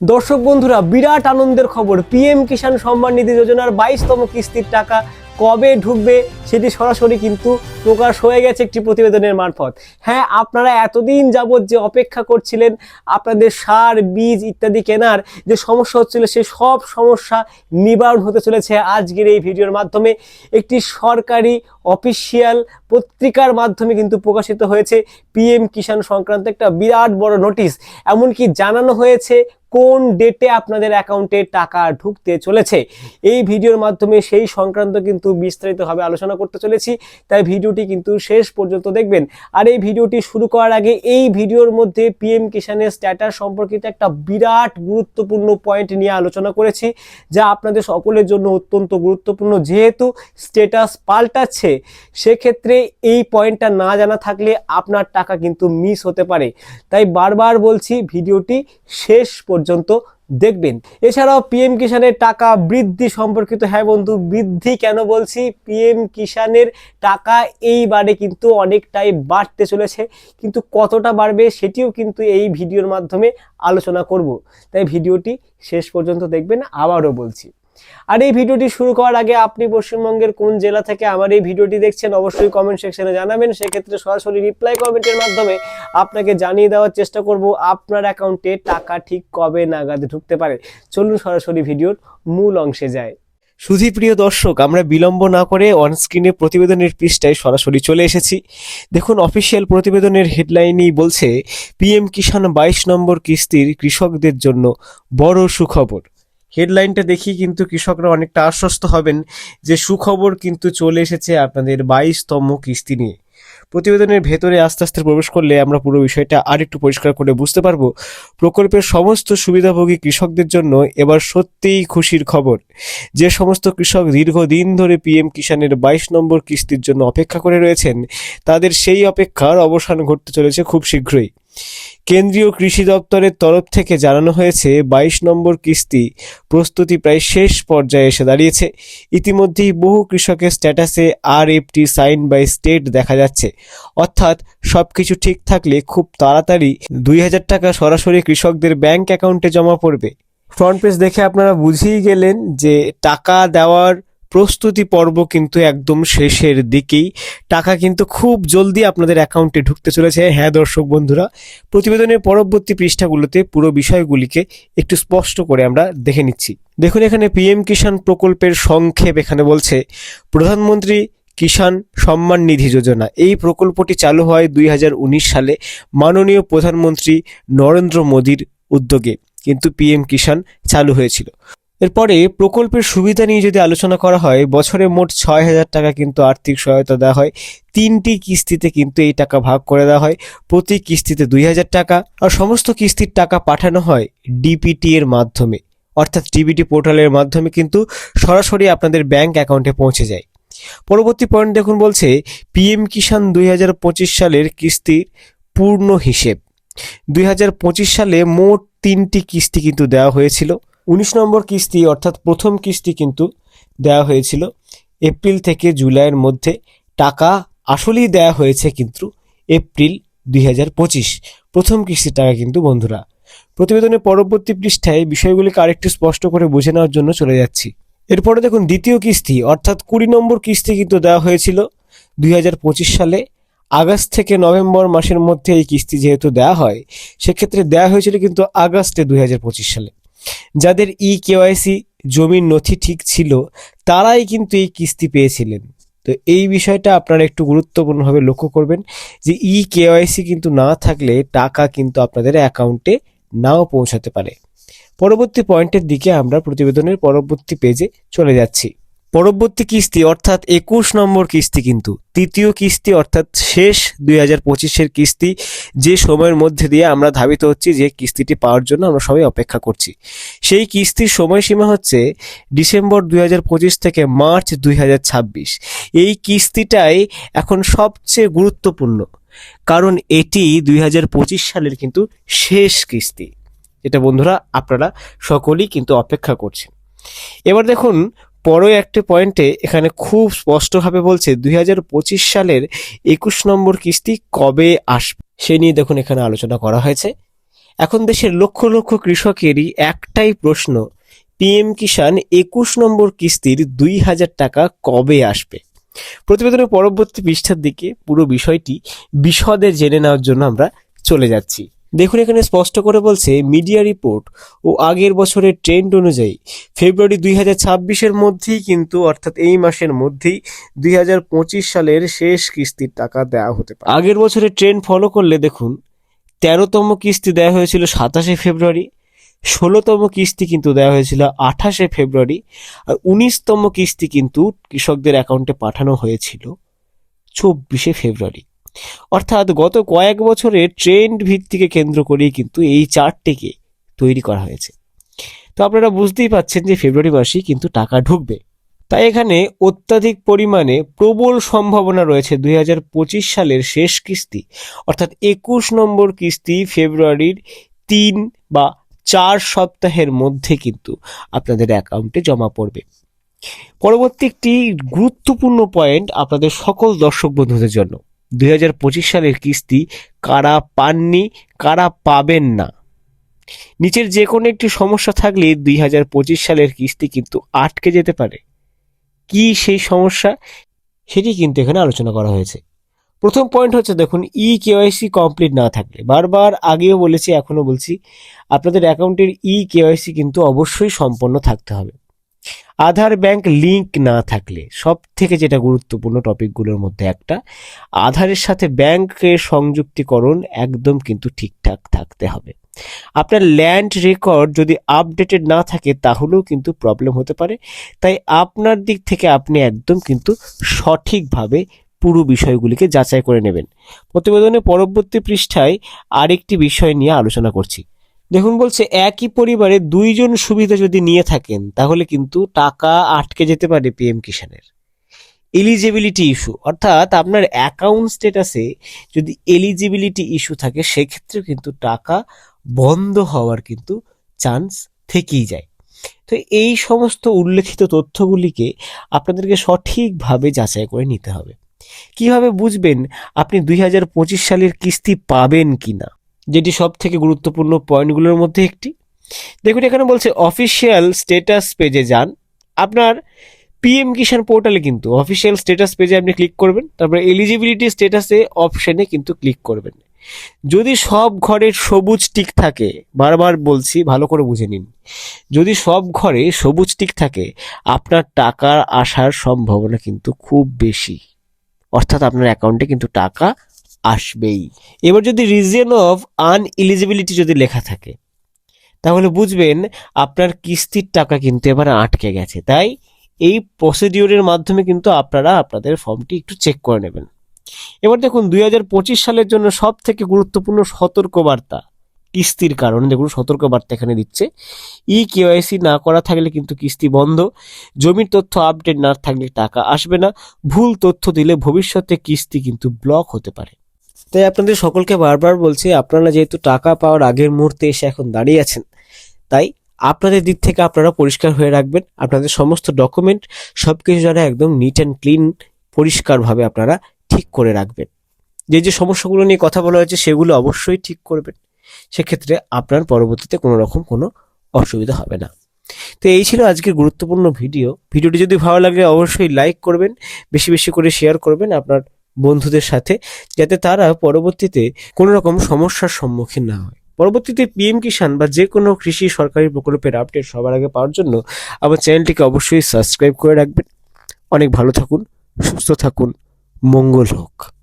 দর্শক বন্ধুরা, বিরাট আনন্দের খবর। পিএম কিষাণ সম্মান নিধি যোজনার বাইশতম কিস্তির টাকা কবে ঢুকবে সেটি সরাসরি কিন্তু প্রকাশ হয়ে গেছে একটি প্রতিবেদনের মারফত। হ্যাঁ আপনারা এতদিন যাবৎ যে অপেক্ষা করছিলেন, আপনাদের সার, বীজ ইত্যাদি কেনার যে সমস্যা হচ্ছিল সেই সব সমস্যা নিবারণ হতে চলেছে আজকের এই ভিডিওর মাধ্যমে। একটি সরকারি অফিসিয়াল পত্রিকার মাধ্যমে কিন্তু প্রকাশিত হয়েছে পিএম কিষাণ সংক্রান্ত একটা বিরাট বড় নোটিশ। এমনকি জানানো হয়েছে কোন ডেটে আপনাদের অ্যাকাউন্টে টাকা ঢুকতে চলেছে। এই ভিডিওর মাধ্যমে সেই সংক্রান্ত কিন্তু বিস্তারিতভাবে আলোচনা করতে চলেছি। তাই ভিডিওটি কিন্তু শেষ পর্যন্ত দেখবেন। আর এই ভিডিওটি শুরু করার আগে এই ভিডিওর মধ্যে পিএম কিষানের স্ট্যাটাস সম্পর্কিত একটা বিরাট গুরুত্বপূর্ণ পয়েন্ট নিয়ে আলোচনা করেছি, যা আপনাদের সকলের জন্য অত্যন্ত গুরুত্বপূর্ণ। যেহেতু স্ট্যাটাস পাল্টাচ্ছে, সেক্ষেত্রে এই পয়েন্টটা না জানা থাকলে আপনার টাকা কিন্তু মিস হতে পারে। তাই বারবার বলছি, ভিডিওটি শেষ পর্যন্ত দেখবেন। এছাড়াও পিএম কিষানের টাকা বৃদ্ধি সম্পর্কিত হ্যাঁ বন্ধু, বৃদ্ধি কেন বলছি? পিএম কিষানের টাকা এইবারে কিন্তু অনেকটাই বাড়তে চলেছে, কিন্তু কতটা বাড়বে সেটিও কিন্তু এই ভিডিওর মাধ্যমে আলোচনা করব। তাই ভিডিওটি শেষ পর্যন্ত দেখবেন, আবারও বলছি। আর এই ভিডিওটি শুরু করার আগে আপনি পশ্চিমবঙ্গের কোন জেলা থেকে আমার এই ভিডিওটি দেখছেন, অবশ্যই কমেন্ট সেকশনে জানাবেন। সেক্ষেত্রে সরাসরি রিপ্লাই কমেন্টের মাধ্যমে আপনাকে জানিয়ে দেওয়ার চেষ্টা করব, আপনার অ্যাকাউন্টে টাকা ঠিক কবে নাগাদ ঢুকতে পারে। চলুন সরাসরি ভিডিওর মূল অংশে যায় সুধী প্রিয় দর্শক, আমরা বিলম্ব না করে অনস্ক্রিনে প্রতিবেদনের পৃষ্ঠায় সরাসরি চলে এসেছি। দেখুন অফিসিয়াল প্রতিবেদনের হেডলাইনই বলছে পিএম কিষাণ বাইশ নম্বর কিস্তির কৃষকদের জন্য বড় সুখবর। হেডলাইনটা দেখি কিন্তু কৃষকরা অনেকটা আশ্বস্ত হবেন যে সুখবর কিন্তু চলে এসেছে আপনাদের বাইশতম কিস্তি নিয়ে। প্রতিবেদনের ভেতরে আস্তে আস্তে প্রবেশ করলে আমরা পুরো বিষয়টা আরেকটু পরিষ্কার করে বুঝতে পারব। প্রকল্পের সমস্ত সুবিধাভোগী কৃষকদের জন্য এবার সত্যিই খুশির খবর। যে সমস্ত কৃষক দীর্ঘদিন ধরে পিএম কিষানের বাইশ নম্বর কিস্তির জন্য অপেক্ষা করে রয়েছেন, তাদের সেই অপেক্ষার অবসান ঘটতে চলেছে খুব শীঘ্রই। কেন্দ্রীয় কৃষি দপ্তরের তরফ থেকে জানানো হয়েছে, বাইশ নম্বর কিস্তি প্রস্তুতি প্রায় শেষ পর্যায়ে এসে দাঁড়িয়েছে। ইতিমধ্যেই বহু কৃষকের স্ট্যাটাসে আর এফটি সাইন বাই স্টেট দেখা যাচ্ছে। অর্থাৎ সব কিছু ঠিক থাকলে খুব তাড়াতাড়ি দুই হাজার টাকা সরাসরি কৃষকদের ব্যাংক অ্যাকাউন্টে জমা পড়বে। ফ্রন্ট পেজ দেখে আপনারা বুঝেই গেলেন যে টাকা দেওয়ার প্রস্তুতি পর্ব কিন্তু একদম শেষের দিকেই। টাকা কিন্তু খুব জলদি আপনাদের অ্যাকাউন্টে ঢুকতে চলেছে। হ্যাঁ দর্শক বন্ধুরা, প্রতিবেদনের পরবর্তী পৃষ্ঠাগুলোতে পুরো বিষয়গুলিকে একটু স্পষ্ট করে আমরা দেখে নিচ্ছি। দেখুন, এখানে পিএম কিষাণ প্রকল্পের সংক্ষেপ এখানে বলছে, প্রধানমন্ত্রী কিষাণ সম্মান নিধি যোজনা। এই প্রকল্পটি চালু হয় দুই হাজার উনিশ সালে মাননীয় প্রধানমন্ত্রী নরেন্দ্র মোদীর উদ্যোগে। কিন্তু পিএম কিষাণ চালু হয়েছিল। এরপরে প্রকল্পের সুবিধা নিয়ে যদি আলোচনা করা হয়, বছরে মোট ছয় হাজার টাকা কিন্তু আর্থিক সহায়তা দেওয়া হয়। তিনটি কিস্তিতে কিন্তু এই টাকা ভাগ করে দেওয়া হয়। প্রতি কিস্তিতে দুই হাজার টাকা। আর সমস্ত কিস্তির টাকা পাঠানো হয় ডিপিটি এর মাধ্যমে। অর্থাৎ ডিবিটি পোর্টালের মাধ্যমে কিন্তু সরাসরি আপনাদের ব্যাংক অ্যাকাউন্টে পৌঁছে যায়। পরবর্তী পয়েন্ট দেখুন বলছে পিএম কিষাণ দুই হাজার পঁচিশ সালের কিস্তির পূর্ণ হিসেব। দুই হাজার পঁচিশ সালে মোট তিনটি কিস্তি কিন্তু দেওয়া হয়েছিল। উনিশ নম্বর কিস্তি, অর্থাৎ প্রথম কিস্তি কিন্তু দেওয়া হয়েছিল এপ্রিল থেকে জুলাইয়ের মধ্যে। টাকা আসলেই দেওয়া হয়েছে কিন্তু এপ্রিল দুই হাজার পঁচিশ, প্রথম কিস্তির টাকা কিন্তু বন্ধুরা। প্রতিবেদনের পরবর্তী পৃষ্ঠায় বিষয়গুলিকে আরেকটু স্পষ্ট করে বুঝে নেওয়ার জন্য চলে যাচ্ছি। এরপরে দেখুন, দ্বিতীয় কিস্তি, অর্থাৎ কুড়ি নম্বর কিস্তি কিন্তু দেওয়া হয়েছিল দুই হাজার পঁচিশ সালে। আগস্ট থেকে নভেম্বর মাসের মধ্যে এই কিস্তি যেহেতু দেওয়া হয়, সেক্ষেত্রে দেওয়া হয়েছিল কিন্তু আগস্টে দুই হাজার পঁচিশ সালে। যাদের ই কেওয়াইসি জমির নথি ঠিক ছিল, তারাই কিন্তু এই কিস্তি পেয়েছিলেন। তো এই বিষয়টা আপনারা একটু গুরুত্বপূর্ণভাবে লক্ষ্য করবেন যে ই কেওয়াইসি কিন্তু না থাকলে টাকা কিন্তু আপনাদের অ্যাকাউন্টে নাও পৌঁছাতে পারে। পরবর্তী পয়েন্টের দিকে আমরা প্রতিবেদনের পরবর্তী পেজে চলে যাচ্ছি। পরবর্তী কিস্তি অর্থাৎ একুশ নম্বর কিস্তি কিন্তু, তৃতীয় কিস্তি অর্থাৎ শেষ দুই হাজার পঁচিশের কিস্তি যে সময়ের মধ্যে দিয়ে আমরা ধাবিত হচ্ছি, যে কিস্তিটি পাওয়ার জন্য আমরা সবাই অপেক্ষা করছি। সেই কিস্তির সময়সীমা হচ্ছে ডিসেম্বর দুই হাজার পঁচিশ থেকে মার্চ দুই হাজার ছাব্বিশ। এই কিস্তিটাই এখন সবচেয়ে গুরুত্বপূর্ণ, কারণ এটি দুই হাজার পঁচিশ সালের কিন্তু শেষ কিস্তি। যেটা বন্ধুরা, আপনারা সকলেই কিন্তু অপেক্ষা করছেন। এবার দেখুন পরে একটি পয়েন্টে এখানে খুব স্পষ্টভাবে বলছে দুই হাজার পঁচিশ সালের একুশ নম্বর কিস্তি কবে আসবে? সে নিয়ে দেখুন এখানে আলোচনা করা হয়েছে। এখন দেশের লক্ষ লক্ষ কৃষকেরই একটাই প্রশ্ন, পিএম কিষাণ একুশ নম্বর কিস্তির দুই হাজার টাকা কবে আসবে? প্রতিবেদনের পরবর্তী পৃষ্ঠার দিকে পুরো বিষয়টি বিশদে জেনে নেওয়ার জন্য আমরা চলে যাচ্ছি। দেখুন, এখানে স্পষ্ট করে বলছে মিডিয়া রিপোর্ট ও আগের বছরের ট্রেন্ড অনুযায়ী ফেব্রুয়ারি দুই হাজার ছাব্বিশের মধ্যেই কিন্তু, অর্থাৎ এই মাসের মধ্যেই দুই হাজার পঁচিশ সালের শেষ কিস্তির টাকা দেওয়া হতে পারে। আগের বছরের ট্রেন্ড ফলো করলে দেখুন, তেরোতম কিস্তি দেওয়া হয়েছিল সাতাশে ফেব্রুয়ারি ষোলোতম কিস্তি কিন্তু দেওয়া হয়েছিল আঠাশে ফেব্রুয়ারি আর উনিশতম কিস্তি কিন্তু কৃষকদের অ্যাকাউন্টে পাঠানো হয়েছিল চব্বিশে ফেব্রুয়ারি অর্থাৎ গত কয়েক বছরের ট্রেন্ড ভিত্তিকে কেন্দ্র করেই কিন্তু এই চার্টটিকে তৈরি করা হয়েছে। তো আপনারা বুঝতেই পাচ্ছেন যে ফেব্রুয়ারি মাসেই কিন্তু টাকা ঢুকবে। তাই এখানে অত্যাধিক পরিমাণে প্রবল সম্ভাবনা রয়েছে দুই হাজার পঁচিশ সালের শেষ কিস্তি। অর্থাৎ একুশ নম্বর কিস্তি ফেব্রুয়ারির তিন বা চার সপ্তাহের মধ্যে কিন্তু আপনাদের অ্যাকাউন্টে জমা পড়বে। পরবর্তী একটি গুরুত্বপূর্ণ পয়েন্ট আপনাদের সকল দর্শক বন্ধুদের জন্য। দুই হাজার পঁচিশ সালের কিস্তি কারা পাননি, কারা পাবেন না। নিচের যে কোনো একটি সমস্যা থাকলে দুই হাজার পঁচিশ সালের কিস্তি কিন্তু আটকে যেতে পারে। কি সেই সমস্যা? সেটি কিন্তু এখানে আলোচনা করা হয়েছে। প্রথম পয়েন্ট হচ্ছে, দেখুন ই কেওয়াইসি কমপ্লিট না থাকলে। বারবার আগেও বলেছি, এখনও বলছি, আপনাদের অ্যাকাউন্টের ই কেওয়াইসি কিন্তু অবশ্যই সম্পন্ন থাকতে হবে। আধার ব্যাংক লিংক না থাকলে সব থেকে যেটা গুরুত্বপূর্ণ টপিকগুলোর মধ্যে একটা, আধারের সাথে ব্যাংকের সংযুক্তিকরণ একদম কিন্তু ঠিকঠাক থাকতে হবে। আপনার ল্যান্ড রেকর্ড যদি আপডেটেড না থাকে তাহলেও কিন্তু প্রবলেম হতে পারে। তাই আপনার দিক থেকে আপনি একদম কিন্তু সঠিকভাবে পুরো বিষয়গুলিকে যাচাই করে নেবেন। প্রতিবেদনের পরবর্তী পৃষ্ঠায় আরেকটি বিষয় নিয়ে আলোচনা করছি। দেখুন বলছে, একই পরিবারে দুইজন সুবিধা যদি নিয়ে থাকেন, তাহলে কিন্তু টাকা আটকে যেতে পারে পিএম কিষানের এলিজিবিলিটি ইস্যু অর্থাৎ আপনার অ্যাকাউন্ট স্টেটাসে যদি এলিজিবিলিটি ইস্যু থাকে সেক্ষেত্রে কিন্তু টাকা বন্ধ হওয়ার কিন্তু চান্স থেকেই যায়। তো এই সমস্ত উল্লেখিত তথ্যগুলিকে আপনাদেরকে সঠিকভাবে যাচাই করে নিতে হবে। কীভাবে বুঝবেন আপনি দুই হাজার পঁচিশ সালের কিস্তি পাবেন কি না যেটি সব থেকে গুরুত্বপূর্ণ পয়েন্টগুলোর মধ্যে একটি। দেখুন, এখানে বলছে অফিসিয়াল স্টেটাস পেজে যান। আপনার পিএম কিষাণ পোর্টালে কিন্তু অফিসিয়াল স্টেটাস পেজে আপনি ক্লিক করবেন, তারপরে এলিজিবিলিটি স্টেটাসে অপশানে কিন্তু ক্লিক করবেন। যদি সব ঘরে সবুজ টিক থাকে, বারবার বলছি, ভালো করে বুঝে নিন। যদি সব ঘরে সবুজ টিক থাকে, আপনার টাকার আসার সম্ভাবনা কিন্তু খুব বেশি। অর্থাৎ আপনার অ্যাকাউন্টে কিন্তু টাকা আসবেই। এবার যদি রিজন অফ আনএলিজিবিলিটি যদি লেখা থাকে, তাহলে বুঝবেন আপনার কিস্তির টাকা কিন্তু এবার আটকে গেছে। তাই এই প্রসিডিওরের মাধ্যমে কিন্তু আপনারা আপনাদের ফর্মটি একটু চেক করে নেবেন। এবার দেখুন, দুই হাজার পঁচিশ সালের জন্য সব থেকে গুরুত্বপূর্ণ সতর্কবার্তা কিস্তির কারণে। দেখুন, সতর্কবার্তা এখানে দিচ্ছে। ই কেওয়াইসি না করা থাকলে কিন্তু কিস্তি বন্ধ। জমির তথ্য আপডেট না থাকলে টাকা আসবে না। ভুল তথ্য দিলে ভবিষ্যতে কিস্তি কিন্তু ব্লক হতে পারে। তাই আপনাদের সকলকে বারবার বলছি, আপনারা যেহেতু টাকা পাওয়ার আগের মুহূর্তে এসে এখন দাঁড়িয়ে আছেন, তাই আপনাদের দিক থেকে আপনারা পরিষ্কার হয়ে রাখবেন। আপনাদের সমস্ত ডকুমেন্ট সব কিছু যারা একদম নিট অ্যান্ড ক্লিন পরিষ্কারভাবে আপনারা ঠিক করে রাখবেন। যে যে সমস্যাগুলো নিয়ে কথা বলা হয়েছে, সেগুলো অবশ্যই ঠিক করবেন। সেক্ষেত্রে আপনার পরবর্তীতে কোনো রকম কোনো অসুবিধা হবে না। তো এই ছিল আজকের গুরুত্বপূর্ণ ভিডিও। ভিডিওটি যদি ভালো লাগে, অবশ্যই লাইক করবেন, বেশি বেশি করে শেয়ার করবেন। আপনার বন্ধুদের সাথে যাতে তারা পরবর্তীতে কোনো রকম সমস্যার সম্মুখীন না হয়। পরবর্তীতে পিএম কিষাণ বা যে কোনো কৃষি সরকারি প্রকল্পের আপডেট সবার আগে পাওয়ার জন্য আমার চ্যানেলটিকে অবশ্যই সাবস্ক্রাইব করে রাখবেন। অনেক ভালো থাকুন, সুস্থ থাকুন, মঙ্গল হোক।